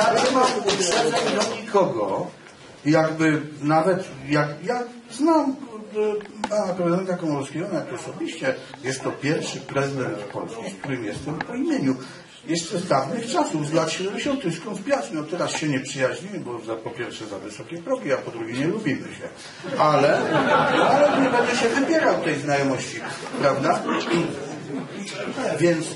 ja nie mam uprzedzeń do nikogo. Jakby nawet, jak, ja znam e, pana prezydenta Komorowskiego jak osobiście. Jest to pierwszy prezydent Polski, z którym jestem po imieniu. Jeszcze z dawnych czasów, z lat 70. skąd piać? No teraz się nie przyjaźnimy, bo za, po pierwsze za wysokie progi, a po drugie nie lubimy się. Ale, ale nie będę się wybierał tej znajomości, prawda? Więc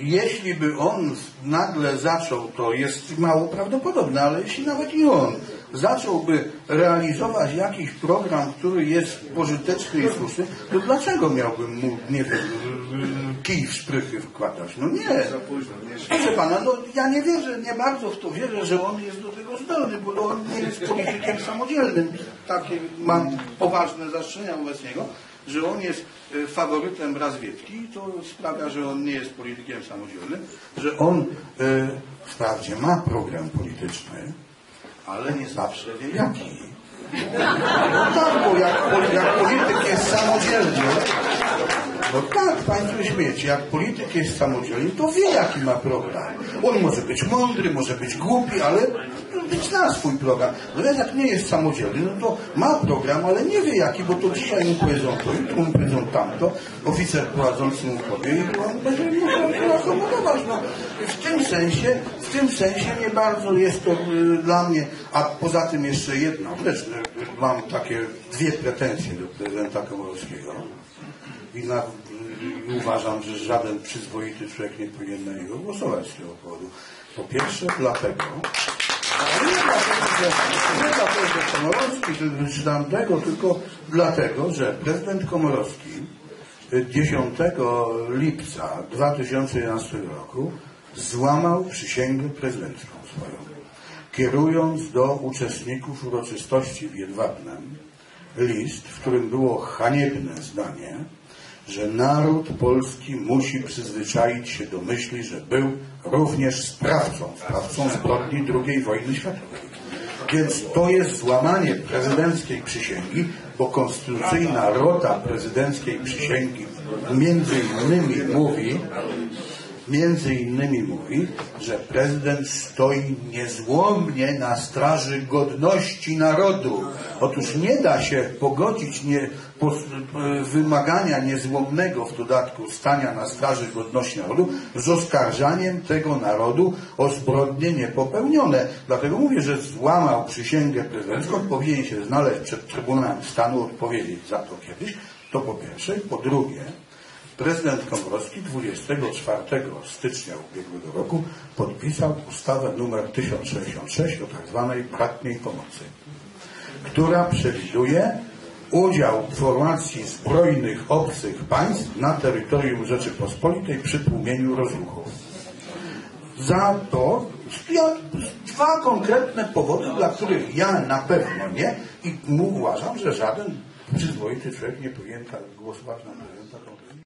jeśli by on nagle zaczął, to jest mało prawdopodobne, ale jeśli nawet i on zacząłby realizować jakiś program, który jest pożyteczny i słuszny, to dlaczego miałbym mu, nie wiem, kij w szprychy wkładać? No nie. Proszę pana, no ja nie wierzę, nie bardzo w to wierzę, że on jest do tego zdolny, bo on nie jest politykiem samodzielnym. Takie mam poważne zastrzeżenia wobec niego że on jest e, faworytem Razwiecki, to sprawia, że on nie jest politykiem samodzielnym, że on e, wprawdzie ma program polityczny, ale nie zawsze wie jaki. No tak, bo jak, jak polityk jest samodzielny, no tak, Państwo śmiecie, jak polityk jest samodzielny, to wie jaki ma program. On może być mądry, może być głupi, ale być na swój program. No jak nie jest samodzielny, no to ma program, ale nie wie jaki, bo to dzisiaj mu powiedzą to, jutro mu powiedzą tamto, oficer prowadzący mu powie i on będzie musiał akomodować. No, w tym sensie, w tym sensie nie bardzo jest to y, dla mnie, a poza tym jeszcze jedna rzecz, y, mam takie dwie pretensje do prezydenta Komorowskiego i, na, i uważam, że żaden przyzwoity człowiek nie powinien na niego głosować z tego powodu. Po pierwsze dlatego, nie dlatego, że, Komorowski czy tamtego, tylko dlatego, że prezydent Komorowski 10 lipca 2011 roku złamał przysięgę prezydencką swoją, kierując do uczestników uroczystości w Jedwabnem list, w którym było haniebne zdanie, że naród polski musi przyzwyczaić się do myśli, że był również sprawcą, sprawcą zbrodni II wojny światowej. Więc to jest złamanie prezydenckiej przysięgi, bo konstytucyjna rota prezydenckiej przysięgi między innymi mówi, między innymi mówi, że prezydent stoi niezłomnie na straży godności narodu. Otóż nie da się pogodzić nie, wymagania niezłomnego w dodatku stania na straży godności narodu z oskarżaniem tego narodu o zbrodnie niepopełnione. Dlatego mówię, że złamał przysięgę prezydencką, powinien się znaleźć przed Trybunałem Stanu, odpowiedzieć za to kiedyś. To po pierwsze. Po drugie, Prezydent Komorowski 24 stycznia ubiegłego roku podpisał ustawę nr 1066 o tak zwanej bratniej pomocy, która przewiduje udział formacji zbrojnych obcych państw na terytorium Rzeczypospolitej przy tłumieniu rozruchów. Za to dwa konkretne powody, dla których ja na pewno nie i uważam, że żaden przyzwoity człowiek nie powinien głosować na prezydenta